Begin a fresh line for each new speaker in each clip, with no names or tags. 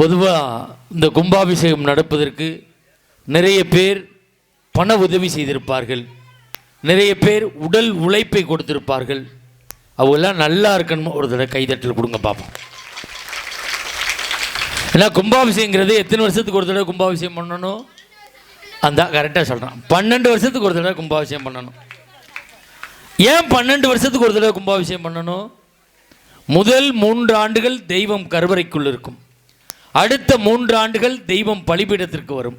பொதுவாக இந்த கும்பாபிஷேகம் நடப்பதற்கு நிறைய பேர் பண உதவி செய்திருப்பார்கள். நிறைய பேர் உடல் உழைப்பை கொடுத்திருப்பார்கள். அவங்கெல்லாம் நல்லா இருக்கணுமோ ஒரு தடவை கைதட்டல் கொடுங்க பார்ப்போம் ஏன்னா கும்பாபிஷேகங்கிறது எத்தனை வருஷத்துக்கு ஒரு தடவை கும்பாபிஷேகம் பண்ணணும்? அந்த கரெக்டாக சொல்கிறான் பன்னெண்டு வருஷத்துக்கு ஒரு தடவை கும்பாபிஷேகம் பண்ணணும். ஏன் பன்னெண்டு வருஷத்துக்கு ஒரு தடவை கும்பாபிஷேகம் பண்ணணும்? முதல் மூன்று ஆண்டுகள் தெய்வம் கருவறைக்குள் இருக்கும். அடுத்த மூன்று ஆண்டுகள் தெய்வம் பலிபீடத்திற்கு வரும்.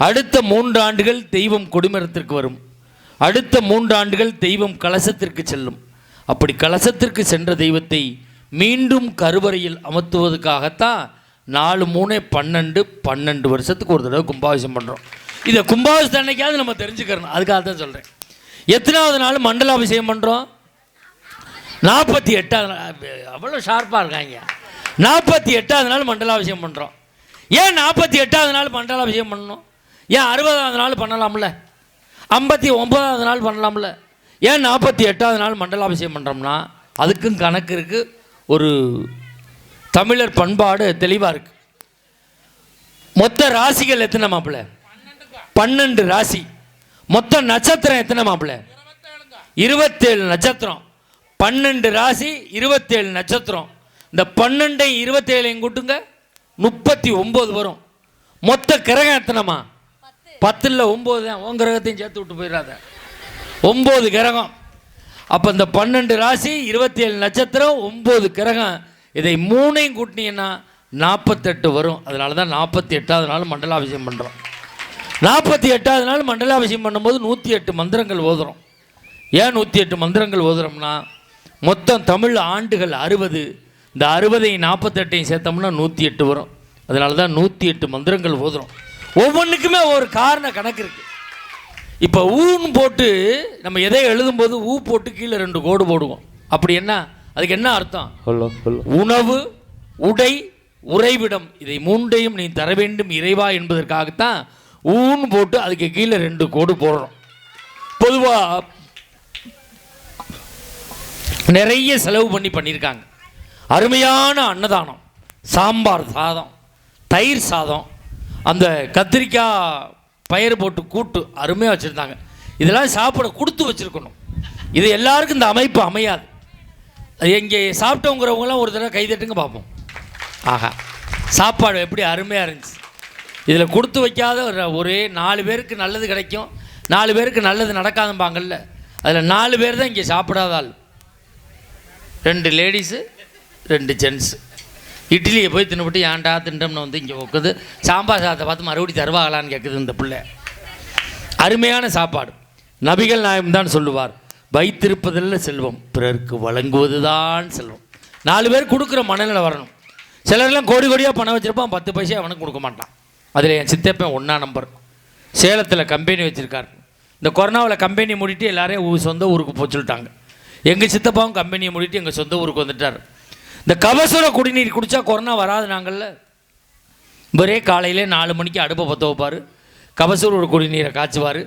அடுத்த மூன்று ஆண்டுகள் தெய்வம் கொடிமரத்திற்கு வரும். அடுத்த மூன்று ஆண்டுகள் தெய்வம் கலசத்திற்கு செல்லும். அப்படி கலசத்திற்கு சென்ற தெய்வத்தை மீண்டும் கருவறையில் அமர்த்துவதற்காகத்தான் நாலு மூணு பன்னெண்டு பன்னெண்டு வருஷத்துக்கு ஒரு தடவை கும்பாபிஷம் பண்ணுறோம் இதை கும்பாபிஷத்தை அன்னைக்காவது நம்ம தெரிஞ்சுக்கிறோம் அதுக்காக தான் சொல்கிறேன் எத்தனாவது நாள் மண்டலாபிஷேகம் பண்ணுறோம் நாற்பத்தி எட்டாவது அவ்வளோ ஷார்ப்பாக இருக்காங்க. நாற்பத்தி எட்டாவது நாள் மண்டலாபிஷேகம் பண்ணுறோம் ஏன் நாற்பத்தி எட்டாவது நாள் மண்டலாபிஷேகம் பண்ணணும்? ஏன் அறுபதாவது நாள் பண்ணலாம்ல? ஐம்பத்தி ஒம்பதாவது நாள் பண்ணலாம்ல? ஏன் நாற்பத்தி எட்டாவது நாள் மண்டலாபிஷேகம் பண்ணுறோம்னா அதுக்கும் கணக்கு இருக்குது ஒரு தமிழர் பண்பாடு தெளிவாக இருக்குது மொத்த ராசிகள் எத்தனை மாப்பிள்ள? பன்னெண்டு ராசி. மொத்த நட்சத்திரம் எத்தனை மாப்பிள்ள? இருபத்தேழு நட்சத்திரம். பன்னெண்டு ராசி இருபத்தேழு நட்சத்திரம். இந்த பன்னெண்டை இருபத்தேழையும் கூட்டுங்க. முப்பத்தி ஒம்பது வரும். மொத்த கிரகம் எத்தனைமா பத்தில் ஒம்பது தான். உன் கிரகத்தையும் சேர்த்து விட்டு போயிடாத. ஒம்பது கிரகம். அப்போ இந்த பன்னெண்டு ராசி இருபத்தேழு நட்சத்திரம் ஒம்பது கிரகம். இதை மூணையும் கூட்டினீங்கன்னா நாற்பத்தெட்டு வரும். அதனால தான் நாற்பத்தி எட்டாவது நாள் மண்டலாபிஷேகம் பண்ணுறோம் நாற்பத்தி எட்டாவது நாள் மண்டலாபிஷேகம் பண்ணும்போது நூற்றி எட்டு மந்திரங்கள் ஓதுறோம். ஏன் நூற்றி எட்டு மந்திரங்கள் ஓதுறோம்னா மொத்தம் தமிழ் ஆண்டுகள் அறுபது. இந்த அறுபதையும் நாற்பத்தெட்டையும் சேர்த்தோம்னா நூற்றி எட்டு வரும். அதனால தான் நூற்றி எட்டு மந்திரங்கள் ஓதுறோம். ஒவ்வொன்றுக்குமே ஒரு காரண கணக்கு இருக்குது இப்போ ஊன்னு போட்டு நம்ம எதை எழுதும்போது ஊ போட்டு கீழே ரெண்டு கோடு போடுவோம். அப்படி என்ன? அதுக்கு என்ன அர்த்தம்? உணவு உடை உறைவிடம். இதை மூன்றையும் நீ தர வேண்டும் இறைவா என்பதற்காகத்தான் ஊன்னு போட்டு அதுக்கு கீழே ரெண்டு கோடு போடுறோம். பொதுவாக நிறைய செலவு பண்ணி பண்ணியிருக்காங்க. அருமையான அன்னதானம். சாம்பார் சாதம் தயிர் சாதம் அந்த கத்திரிக்காய் பயிர் போட்டு கூட்டு அருமையாக வச்சுருந்தாங்க. இதெல்லாம் சாப்பிட கொடுத்து வச்சுருக்கணும். இது எல்லாருக்கும் இந்த அமைப்பு அமையாது. அது இங்கே சாப்பிட்டவங்கிறவங்களாம் ஒரு தடவை கைதட்டுங்க பார்ப்போம். ஆஹா சாப்பாடு எப்படி அருமையாக இருந்துச்சு. இதில் கொடுத்து வைக்காத ஒரு ஒரே நாலு பேருக்கு நல்லது கிடைக்கும். நாலு பேருக்கு நல்லது நடக்காதும்பாங்கல்ல. அதில் நாலு பேர் தான் இங்கே சாப்பிடாத ஆள். ரெண்டு லேடிஸு ரெண்டு ஜென்ஸு இட்லியை போய் தின்னுபிட்டு ஏன்டா திண்டம்னு வந்து இங்கே உட்குது சாம்பார் சாதத்தை பார்த்து மறுபடியும் தருவாகலான்னு கேட்குது இந்த பிள்ளை. அருமையான சாப்பாடு. நபிகள் நாயம் தான் சொல்லுவார் வைத்திருப்பதில் செல்வம் பிறருக்கு வழங்குவதுதான் செல்வம். நாலு பேர் கொடுக்குற மனநிலை வரணும். சிலர்லாம் கோடி கோடியாக பணம் வச்சிருப்பான் பத்து பைசா அவனுக்கு கொடுக்க மாட்டான். அதில் என் சித்தப்பன் ஒன்றா நம்பர். சேலத்தில் கம்பெனி வச்சுருக்கார். இந்த கொரோனாவில் கம்பெனி மூடிட்டு எல்லாரையும் சொந்த ஊருக்கு போச்சுட்டாங்க சொல்லிட்டாங்க. எங்கள் சித்தப்பாவும் கம்பெனியை மூடிட்டு எங்கள் சொந்த ஊருக்கு வந்துட்டார். இந்த கபசுர குடிநீர் குடித்தா கொரோனா வராது நாங்கள்ல ஒரே காலையிலே நாலு மணிக்கு அடுப்பை பற்ற வைப்பார். கபசுர குடிநீரை காய்ச்சுவார்.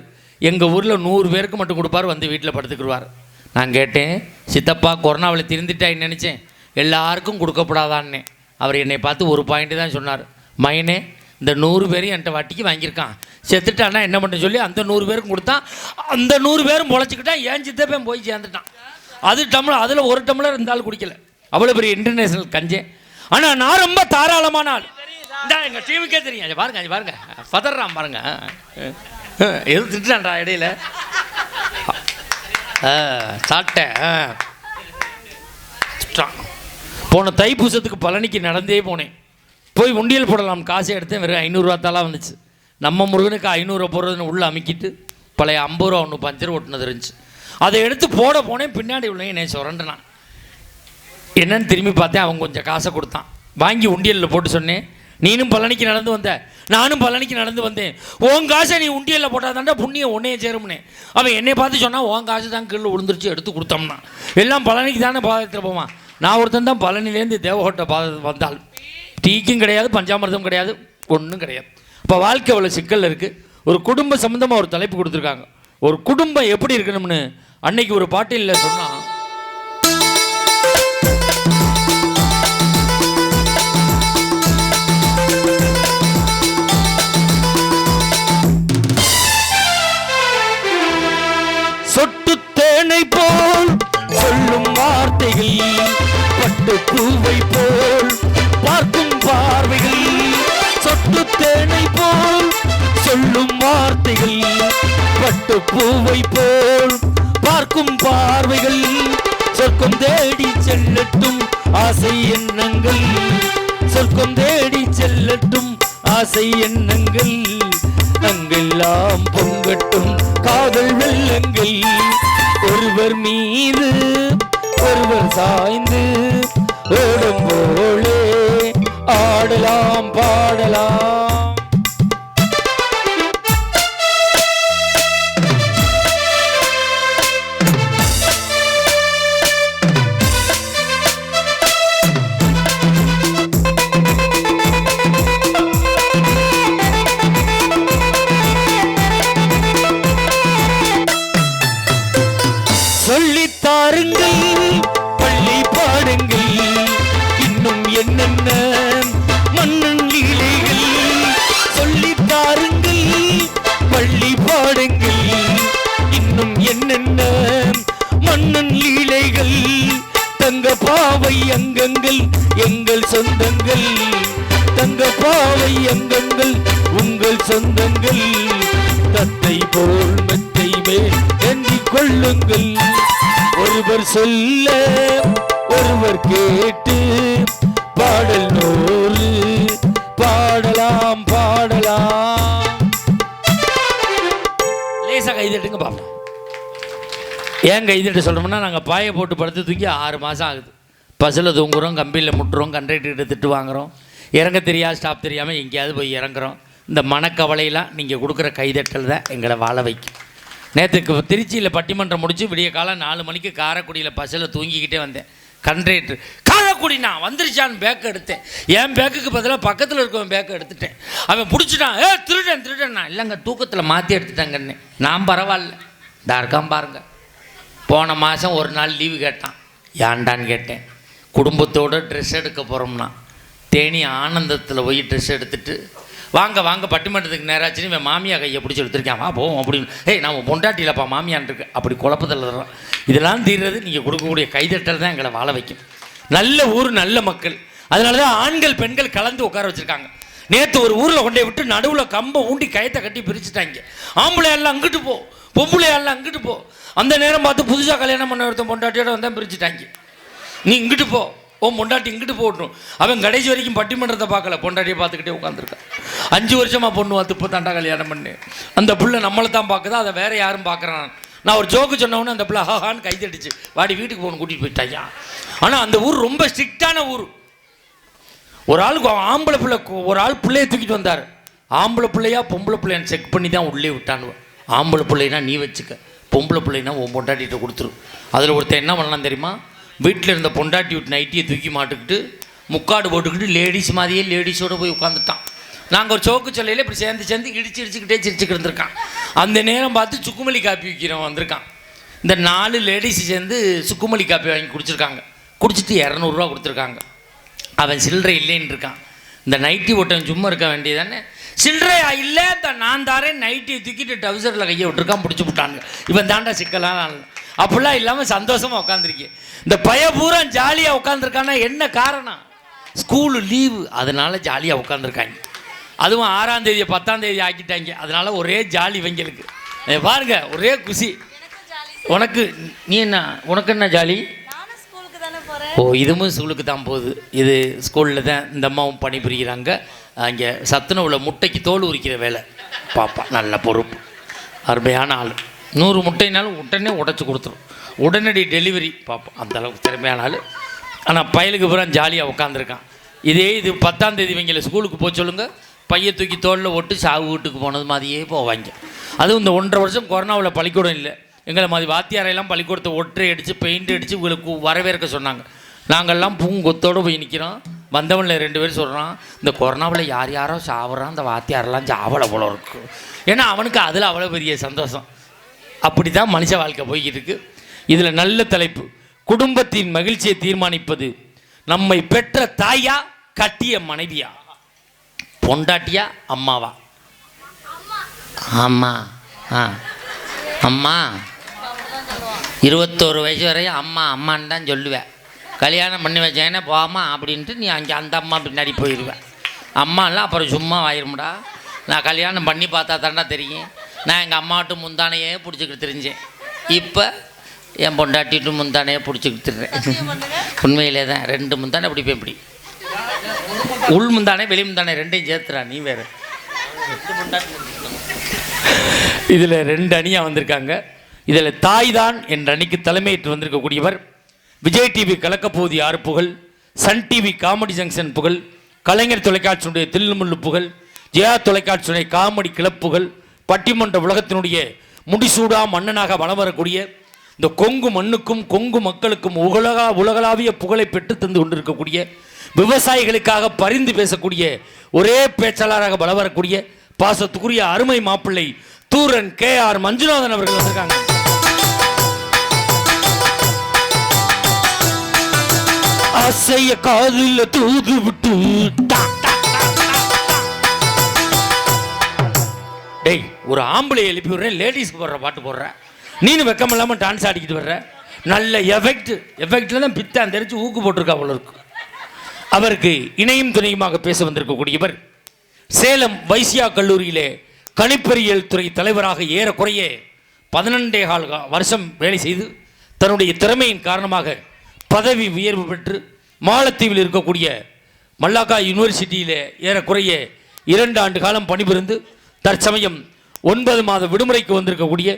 எங்கள் ஊரில் நூறு பேருக்கு மட்டும் கொடுப்பார் வந்து வீட்டில் படுத்துக்கிடுவார் நான் கேட்டேன் சித்தப்பா கொரோனாவில் திருந்திட்டாயின்னு நினச்சேன்? எல்லாருக்கும் கொடுக்கப்படாதான்னே. அவர் என்னை பார்த்து ஒரு பாயிண்ட்டு தான் சொன்னார். மைனே இந்த நூறு பேரும் என்கிட்ட வட்டிக்கு வாங்கியிருக்கான். செத்துட்டான்னா என்ன பண்ண சொல்லி அந்த நூறு பேருக்கும் கொடுத்தான். அந்த நூறு பேரும் முளைச்சிக்கிட்டான் ஏன் சித்தப்பேன் போய் சேர்ந்துட்டான். அது டம்ளர் அதில் ஒரு டம்ளர் இருந்தாலும் குடிக்கல. அவ்வளோ பெரிய இன்டர்நேஷனல் கஞ்சேன் ஆனால் நான் ரொம்ப தாராளமான ஆள். இந்தா எங்க டீமுக்கே தெரியும். இங்க பாருங்க இங்க பாருங்க. பதறான் பாருங்க. எது திட்டுறான்டா இடையில. சாப்பிட்டேன். போன தைப்பூசத்துக்கு பழனிக்கு நடந்தே போனேன். போய் உண்டியல் போடலாம் காசை எடுத்தேன் வெறும் ஐநூறுரூவா தாலாம் வந்துச்சு. நம்ம முருகனுக்கு ஐநூறுரூவா போடுறதுன்னு உள்ளே அமுக்கிட்டு பழைய ஐம்பது ரூபா ஒன்று பஞ்சர் ஓட்டுனது இருந்துச்சு. அதை எடுத்து போட போனேன் பின்னாடி உள்ள என்னை சுரண்டுனான். என்னன்னு திரும்பி பார்த்தேன் அவன் கொஞ்சம் காசை கொடுத்தான். வாங்கி உண்டியலில் போட்டு சொன்னேன் நீனும் பழனிக்கு நடந்து வந்த நானும் பழனிக்கு நடந்து வந்தேன். உன் காசை நீ உண்டியலில் போட்டாதாண்டா புண்ணியம் உன்னையே சேரும்னே அவன் என்னை பார்த்து சொன்னால் உன் காசு தான் கீழே விழுந்துருச்சு எடுத்து கொடுத்தோம்னா. எல்லாம் பழனிக்கு தானே பாதத்தில் போவான் நான் ஒருத்தன் தான் பழனிலேருந்து தேவகோட்டை பாத வந்தால் டீக்கும் கிடையாது பஞ்சாமிரதம் கிடையாது ஒன்றும் கிடையாது. இப்போ வாழ்க்கை அவ்வளோ சிக்கல் இருக்குது ஒரு குடும்ப சம்மந்தமாக ஒரு தலைப்பு கொடுத்துருக்காங்க. ஒரு குடும்பம் எப்படி இருக்கணும்னு அன்னைக்கு ஒரு பாட்டிலில் சொன்னால் பூவை போல் பார்க்கும் பார்வைகள் சொர்க்கம் தேடி செல்லட்டும் ஆசை எண்ணங்கள். சொர்க்கம் தேடி செல்லட்டும் ஆசை எண்ணங்கள். அங்கெல்லாம் பொங்கட்டும் காதல் வெள்ளங்கள். ஒருவர் மீது ஒருவர் சாய்ந்து ஓடும் போலே ஆடலாம். சொல்ல ஒருவர் கேட்டு பாடல் நூறு பாடலாம் பாடலாம். லேசா கைதட்டுங்க பாப்போம் ஏன் கைதட்ட சொல்கிறோம்னா நாங்கள் பாயை போட்டு படுத்து தூங்கி ஆறு மாதம் ஆகுது. பஸ்ஸில் தூங்குறோம் கம்பியில் முட்டுறோம் கண்டக்டர்கிட்ட திட்டு வாங்குறோம். இறங்க தெரியாது ஸ்டாப் தெரியாமல் எங்கேயாவது போய் இறங்குறோம். இந்த மனக்கவலையெல்லாம் நீங்கள் கொடுக்குற கைதட்டல் தான் எங்களை வாழ வைக்கும். நேற்றுக்கு திருச்சியில் பட்டிமன்றம் முடிச்சு விடிய காலம் நாலு மணிக்கு காரைக்குடியில் பஸ்ஸில் தூங்கிக்கிட்டே வந்தேன். கண்ட்ரேட்ரு காரைக்குடி நான் வந்துருச்சான்னு பேக் எடுத்தேன். என் பேக்குக்கு பதிலாக பக்கத்தில் இருக்கவன் பேக்கை எடுத்துட்டேன். அவன் பிடிச்சிட்டான். ஏ திருடன் திருடன். நான் இல்லைங்க தூக்கத்தில் மாற்றி எடுத்துட்டேங்கன்னு. நான் பரவாயில்ல. இதா இருக்கான் பாருங்க. போன மாதம் ஒரு நாள் லீவு கேட்டான். ஏன்டான்னு கேட்டேன். குடும்பத்தோடு ட்ரெஸ் எடுக்க போகிறோம்னா தேனி ஆனந்தத்தில் போய் ட்ரெஸ் எடுத்துகிட்டு வாங்க வாங்க பட்டிமன்றத்துக்கு நேராச்சுன்னு இவன் மாமியா கையை பிடிச்சி எடுத்திருக்கேன். வா போவோம் அப்படின்னு. ஏய் நான் பொண்டாட்டியிலப்பா மாமியான் இருக்கு அப்படி குழப்பத்தில் இருக்கிறோம் இதெல்லாம் தீர்றது நீங்கள் கொடுக்கக்கூடிய கைதட்டல் தான் எங்களை வாழ வைக்கும். நல்ல ஊர் நல்ல மக்கள். அதனால தான் ஆண்கள் பெண்கள் கலந்து உட்கார வச்சுருக்காங்க. நேற்று ஒரு ஊரில் கொண்டே விட்டு நடுவில் கம்பை ஊண்டி கயத்தை கட்டி பிரிச்சுட்டாங்க. ஆம்பளை எல்லாம் அங்கிட்டு போ. பொம்பளை எல்லாம் அங்கிட்டு போ. அந்த நேரம் பார்த்து புதுசாக கல்யாணம் பண்ண ஒருத்தன் பொண்டாட்டியோட வந்தால் பிரிச்சுட்டாங்க. நீ இங்கிட்டு போ. ஓ பொண்டாட்டி இங்கிட்டு போட்டணும் அவன் கடைசி வரைக்கும் பட்டிமன்றத்தை பார்க்கல. பொண்டாட்டியை பார்த்துக்கிட்டே உட்காந்துருக்கான் அஞ்சு வருஷமாக பொண்ணு வந்து இப்போ தாண்டா கல்யாணம் பண்ணு. அந்த பிள்ளை நம்மளை தான் பார்க்குதா? அதை வேற யாரும் பார்க்குறான். நான் ஒரு ஜோக்கு சொன்னவொன்னே அந்த பிள்ளை ஹாஹான்னு கைதடிச்சு வாடி வீட்டுக்கு போகணும் கூட்டிகிட்டு போயிட்டாயா ஆனால் அந்த ஊர் ரொம்ப ஸ்ட்ரிக்டான ஊர். ஒரு ஆளுக்கு ஆம்பளை பிள்ளை ஒரு ஆள் பிள்ளைய தூக்கிட்டு வந்தார். ஆம்பளை பிள்ளையா பொம்பளை பிள்ளையான்னு செக் பண்ணி தான் உள்ளே விட்டானுவ. ஆம்பளை பிள்ளைனா நீ வச்சுக்க. பொம்பளை பிள்ளைனா உன் பொண்டாட்டிகிட்ட கொடுத்துரு. அதில் ஒருத்தன் என்ன பண்ணலாம் தெரியுமா? வீட்டில் இருந்த பொண்டாட்டி விட்டு நைட்டியை தூக்கி மாட்டுக்கிட்டு முக்காடு போட்டுக்கிட்டு லேடிஸ் மாதிரியே லேடிஸோட போய் உட்காந்துட்டான் நாங்கள் ஒரு சோக்கு சொல்லையில் இப்படி சேர்ந்து சேர்ந்து இடிச்சு இடிச்சுக்கிட்டே சிரிச்சுக்கிட்டு இருந்திருக்கான். அந்த நேரம் பார்த்து சுக்குமல்லி காப்பி விற்கிறவன் வந்திருக்கான். இந்த நாலு லேடிஸ் சேர்ந்து சுக்குமல்லி காப்பி வாங்கி குடிச்சிருக்காங்க. குடிச்சிட்டு இரநூறுவா கொடுத்துருக்காங்க. அவன் சில்லறை இல்லைன்னு இருக்கான். இந்த நைட்டி ஓட்டம் சும்மா இருக்க வேண்டியதானே? சில்லறையா இல்லை இந்த நான் தாரேன். நைட்டியை தூக்கிட்டு டவுசரில் கையை விட்டுருக்கான் பிடிச்சி விட்டானுங்க இவன் தாண்டா சிக்கலான அப்படிலாம் இல்லாமல் சந்தோஷமாக உட்காந்துருக்கேன் இந்த பய பூரா ஜாலியாக உட்காந்துருக்கானா என்ன காரணம்? School leave. அதனால ஜாலியாக உட்காந்துருக்காங்க அதுவும் ஆறாம் தேதியை பத்தாம் தேதி ஆக்கிட்டாங்க. அதனால ஒரே ஜாலி இவங்களுக்கு. இங்க பாருங்க ஒரே குஷி உனக்கு நீ என்ன உனக்கு என்ன ஜாலி? ஓ இதுவும் ஸ்கூலுக்கு தான் போகுது. இது ஸ்கூலில் தான் இந்த அம்மாவும் பணிபுரிகிறாங்க அங்கே சத்துணவுல முட்டைக்கு தோல் உரிக்கிற வேலை. பாப்பா நல்ல பொறுப்பு. அருமையான ஆள். நூறு முட்டைனாலும் உடனே உடச்சி கொடுத்துரும். உடனடி டெலிவரி பார்ப்போம் அந்தளவுக்கு திறமையான ஆள். ஆனால் பயலுக்கு பூரா ஜாலியாக உட்காந்துருக்கான் இதே இது பத்தாம் தேதி இவங்களை ஸ்கூலுக்கு போக சொல்லுங்கள் பைய தூக்கி தோளில் ஒட்டு சாவு வீட்டுக்கு போனது மாதிரியே போவாங்க. அதுவும் இந்த ஒன்றரை வருஷம் கொரோனாவில் பள்ளிக்கூடம் இல்லை. எங்களை மாதிரி வாத்தியாரையெல்லாம் பள்ளிக்கூடத்தை ஒற்றை அடித்து பெயிண்ட் அடித்து இவங்களுக்கு வரவேற்க சொன்னாங்க. நாங்கள்லாம் பூங்கொத்தோடு போய் நிற்கிறோம் வந்தவனில் ரெண்டு பேரும் சொல்கிறான் இந்த கொரோனாவில் யார் யாரோ சாவறான் அந்த வாத்தியாரெல்லாம் சாவலை போல இருக்கும் ஏன்னா அவனுக்கு அதில் அவ்வளோ பெரிய சந்தோஷம். அப்படி தான் மனுஷ வாழ்க்கை போய்கிட்டு இருக்கு. இதில் நல்ல தலைப்பு. குடும்பத்தின் மகிழ்ச்சியை தீர்மானிப்பது நம்மை பெற்ற தாயா கட்டிய மனைவியா? பொண்டாட்டியா அம்மாவா? அம்மா ஆ. அம்மா. இருபத்தோரு வயசு வரையும் அம்மா அம்மான்னு தான் சொல்லுவேன் கல்யாணம் பண்ணி வச்சேன்னா போமா அப்படின்ட்டு நீ அங்கே அந்த அம்மா பின்னாடி போயிடுவேன் அம்மாலாம் அப்புறம் சும்மா ஆயிரும்டா நான் கல்யாணம் பண்ணி பார்த்தா தாண்டா தெரியும்.
நான் எங்கள் அம்மாட்டு முந்தானையே பிடிச்சிக்கிட்டு தெரிஞ்சேன். இப்போ என் பொண்டாட்டிட்டு முந்தானையே பிடிச்சிக்கிட்டு திரிறேன். உண்மையிலே தான் ரெண்டு முந்தானே பிடிப்பேன் இப்படி. உள் முந்தானே வெளி முந்தானே ரெண்டையும் சேர்த்துறா நீ வேறு.
இதில் ரெண்டு அணியாக வந்திருக்காங்க. இதில் தாய்தான் என்ற அணிக்கு தலைமையிட்டு வந்திருக்கக்கூடியவர். விஜய் டிவி கலக்கப்போதி ஆறு புகழ் சன் டிவி காமெடி ஜங்ஷன் புகழ் கலைஞர் தொலைக்காட்சியினுடைய தில்லுமுள்ளு புகழ் ஜெயா தொலைக்காட்சியுடைய காமெடி கிளப்புகள் பட்டிமன்ற உலகத்தினுடைய முடிசூடா மன்னனாக வலம் வரக்கூடிய இந்த கொங்கு மண்ணுக்கும் கொங்கு மக்களுக்கும் உலகா உலகளாவிய புகழை பெற்று தந்து கொண்டிருக்கக்கூடிய விவசாயிகளுக்காக பரிந்து பேசக்கூடிய ஒரே பேச்சாளராக வளம் வரக்கூடிய பாசத்துக்குரிய அருமை மாப்பிள்ளை தூரன் கே ஆர் மஞ்சுநாதன் அவர்கள் வந்திருக்காங்க. அசைய காதில் தூது விட்டு டேய் ஒரு ஆம்பளை எழுப்பி விடுறேன் லேடிஸ்க்கு போடுற பாட்டு போடுற நீனு வெக்கம் இல்லாமல் டான்ஸ் ஆடிக்கிட்டு வர்ற. நல்ல எஃபெக்ட் எஃபெக்டில் தான் பித்தான் தெரிச்சு ஊக்கு போட்டிருக்கா அவ்வளோ இருக்கு. அவருக்கு இணையும் துணையுமாக பேச வந்திருக்கக்கூடியவர் சேலம் வைசியா கல்லூரியிலே கணிப்பொறியியல் துறை தலைவராக ஏறக்குறைய பதினெண்டே கால் வருஷம் வேலை செய்து தன்னுடைய திறமையின் காரணமாக பதவி உயர்வு பெற்று மாலத்தீவில் இருக்கக்கூடிய மல்லாக்கா யூனிவர்சிட்டியில் ஏறக்குறைய இரண்டு ஆண்டு காலம் பணிபுரிந்து தற்சமயம் ஒன்பது மாத விடுமுறைக்கு வந்திருக்கக்கூடிய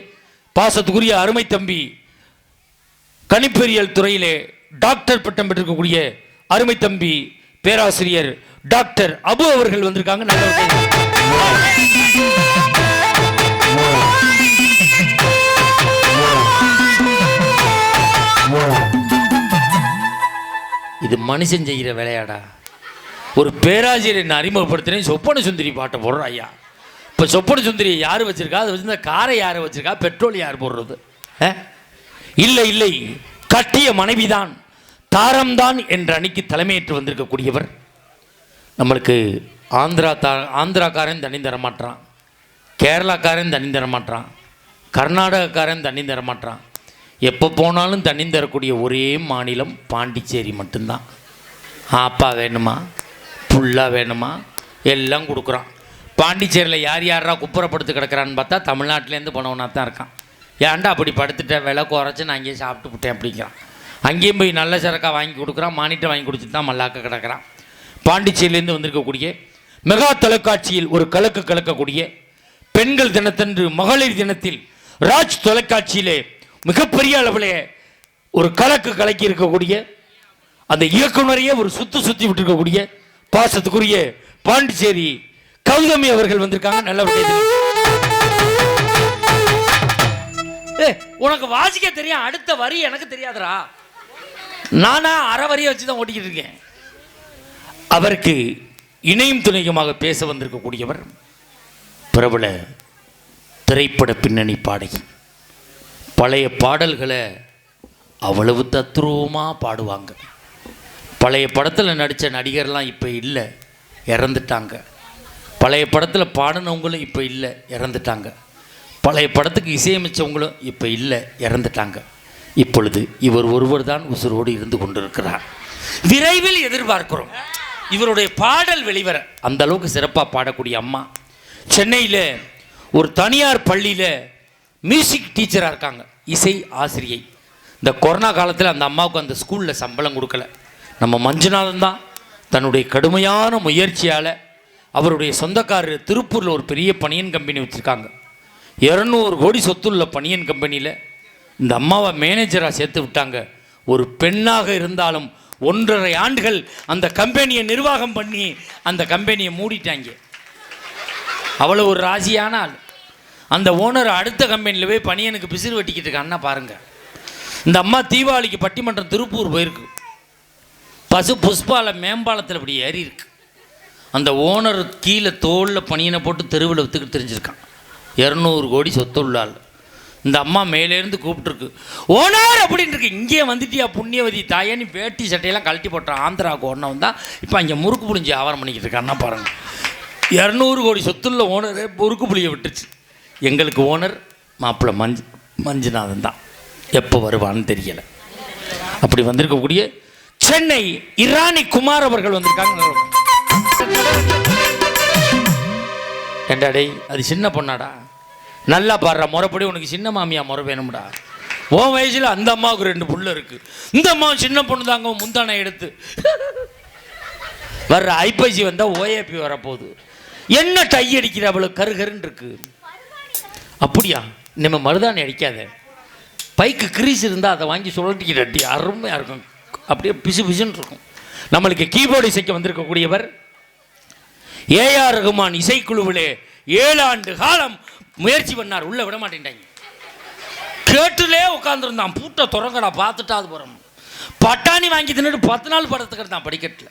பாசத்துக்குரிய அருமை தம்பி கணிப்பொறியியல் துறையிலே டாக்டர் பட்டம் பெற்றிருக்கக்கூடிய அருமை தம்பி பேராசிரியர் டாக்டர் அபு அவர்கள் வந்திருக்காங்க. நல்ல இது மனுஷன் செய்கிற விளையாடா ஒரு பேராசிரியர் என்ன அறிமுகப்படுத்தினேன் சொப்பன சுந்தரி பாட்டை போடுறா ஐயா இப்போ சொப்பன சுந்தரி யார் வச்சிருக்கா? அது வச்சிருந்தா காரை யார் வச்சிருக்கா? பெட்ரோல் யார் போடுறது? ஆ? இல்லை இல்லை. கட்டிய மனைவிதான். தாரம்தான் என்ற அணிக்கு தலைமையேற்று வந்திருக்கக்கூடியவர். நம்மளுக்கு ஆந்திரா தா ஆந்திராக்காரன் தண்ணி தரமாட்டான் கேரளாக்காரன் தண்ணி தரமாட்டான் கர்நாடகக்காரன் தண்ணி தரமாட்டான் எப்போ போனாலும் தண்ணி தரக்கூடிய ஒரே மாநிலம் பாண்டிச்சேரி மட்டும்தான். ஆப்பா வேணுமா? புல்லா வேணுமா? எல்லாம் கொடுக்குறான். பாண்டிச்சேரியில் யார் யாரா குப்புறப்படுத்து கிடக்குறான்னு பார்த்தா தமிழ்நாட்டிலேருந்து போனவனா தான் இருக்கான். ஏன்டா அப்படி படுத்துட்டேன் விலை குறைச்சி நான் அங்கேயே சாப்பிட்டு விட்டேன் அப்படிங்கிறான். அங்கேயும் போய் நல்ல சரக்காக வாங்கி கொடுக்குறான் மானிட்டை வாங்கி கொடுத்துட்டு தான் மல்லாக்க கிடக்குறான். பாண்டிச்சேரியிலேருந்து வந்திருக்கக்கூடிய மெகா தொலைக்காட்சியில் ஒரு கலக்கு கலக்கக்கூடிய பெண்கள் தினத்தன்று மகளிர் தினத்தில் ராஜ் தொலைக்காட்சியிலே மிகப்பெரிய அளவிலே ஒரு கலக்கு கலக்கி இருக்கக்கூடிய அந்த இயக்குனரையே ஒரு சுற்றி சுற்றி விட்டுருக்கக்கூடிய பாசத்துக்குரிய பாண்டிச்சேரி கௌதமி அவர்கள் வந்திருக்காங்க நல்ல ஒரு உனக்கு வாசிக்க தெரியும் அடுத்த வரி எனக்கு தெரியாதுடா. நானா அரை வரியை வச்சு தான் ஓட்டிக்கிட்டு இருக்கேன். அவருக்கு இணையும் துணையுமாக பேச வந்திருக்கக்கூடியவர் பிரபல திரைப்பட பின்னணி பாடகி. பழைய பாடல்களை அவ்வளவு தத்ரூபமாக பாடுவாங்க. பழைய படத்தில் நடித்த நடிகர்லாம் இப்போ இல்லை இறந்துட்டாங்க. பழைய படத்தில் பாடினவங்களும் இப்போ இல்லை இறந்துட்டாங்க. பழைய படத்துக்கு இசையமைச்சவங்களும் இப்போ இல்லை இறந்துட்டாங்க. இப்பொழுது இவர் ஒருவர் தான் உசுரோடு இருந்து கொண்டிருக்கிறார். விரைவில் எதிர்பார்க்கிறோம். இவருடைய பாடல் வெளிவர அந்த அளவுக்கு சிறப்பாக பாடக்கூடிய அம்மா. சென்னையில் ஒரு தனியார் பள்ளியில் மியூசிக் டீச்சராக இருக்காங்க. இசை ஆசிரியை. இந்த கொரோனா காலத்தில் அந்த அம்மாவுக்கு அந்த ஸ்கூலில் சம்பளம் கொடுக்கல. நம்ம மஞ்சுநாதன் தான் தன்னுடைய கடுமையான முயற்சியால் அவருடைய சொந்தக்காரர் திருப்பூரில் ஒரு பெரிய பனியன் கம்பெனி வச்சுருக்காங்க. இரநூறு கோடி சொத்துள்ள பனியன் கம்பெனியில் இந்த அம்மாவை மேனேஜராக சேர்த்து விட்டாங்க. ஒரு பெண்ணாக இருந்தாலும் ஒன்றரை ஆண்டுகள் அந்த கம்பெனியை நிர்வாகம் பண்ணி அந்த கம்பெனியை மூடிட்டாங்க. அவ்வளோ ஒரு ராசியான ஆள். அந்த ஓனர் அடுத்த கம்பெனியில் போய் பனியனுக்கு பிசிறு வெட்டிக்கிட்டு இருக்கான்னா பாருங்க. இந்த அம்மா தீபாவளிக்கு பட்டிமன்றம் திருப்பூர் போயிருக்கு. பசு புஷ்பால மேம்பாலத்தில் இப்படி ஏறி இருக்கு. அந்த ஓனர் கீழே தோளில் பனியனை போட்டு தெருவில் விற்றுக்கிட்டு தெரிஞ்சிருக்கான். இரநூறு கோடி சொத்து இந்த அம்மா மேலேருந்து கூப்பிட்டுருக்கு ஓனர் அப்படின்னு இருக்கு இங்கே வந்துட்டியா புண்ணியவதி தாயேன்னு வேட்டி சட்டையெல்லாம் கழட்டி போட்டான் ஆந்திராவுக்கு ஒன்றவன் தான் இப்போ அங்கே முறுக்கு புளிஞ்சு ஆவரம் பண்ணிக்கிட்டு இருக்கான்னா பாருங்கள் இரநூறு கோடி சொத்துள்ள ஓனரே முறுக்கு புளிய விட்டுச்சு எங்களுக்கு ஓனர் மாப்பிள்ளை மஞ்சு மஞ்சுநாதன் தான். எப்போ வருவான்னு தெரியலை. அப்படி வந்திருக்கக்கூடிய சென்னை இராணி குமார் அவர்கள் வந்திருக்காங்க. ஏண்டா டேய் அது சின்ன பொண்ணாடா. நல்லா பாடுற முறைப்படி உனக்கு சின்ன மாமியா முறை வேணும்டா. உன் வயசில் அந்த அம்மாவுக்கு ரெண்டு புள்ள இருக்கு. இந்த அம்மா சின்ன பொண்ணு தாங்க முந்தானை எடுத்து. வர்ற ஐப்பசி வந்தால் ஓஏபி வரப்போகுது. என்ன டை அடிக்கிற அவ்வளோ கரு கருன்னு இருக்கு. அப்படியா? நம்ம மருதாணி அடிக்காத. பைக்கு கிரீஸ் இருந்தால் அதை வாங்கி சுழட்டிக்கிட்டு அருமையாக இருக்கும். அப்படியே பிசு பிசுன்னு இருக்கும். நம்மளுக்கு கீபோர்டு இசைக்க வந்திருக்கக்கூடியவர் ஏஆர் ரகுமான் இசைக்குழுவிலே ஏழு ஆண்டு காலம் முயற்சி பண்ணார். உள்ள விட மாட்டேன்ட்டாங்க. கேட்டுலே உட்காந்துருந்தான் பூட்டை துறங்கடா பார்த்துட்டாது போகிறோம் பட்டாணி வாங்கி தின்னுட்டு பத்து நாள் படுத்து கிடந்தான் படிக்கட்டில்.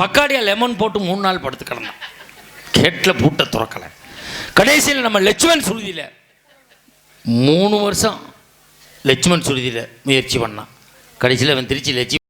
பக்காடியா லெமன் போட்டு மூணு நாள் படுத்து கிடந்தான். கேட்டில் பூட்டை திறக்கலை. கடைசியில் நம்ம லட்சுமன் சுருதியில் மூணு வருஷம் லட்சுமன் சுருதியில் முயற்சி பண்ணான். கடைசியில் அவன் திருச்சி லட்சுமி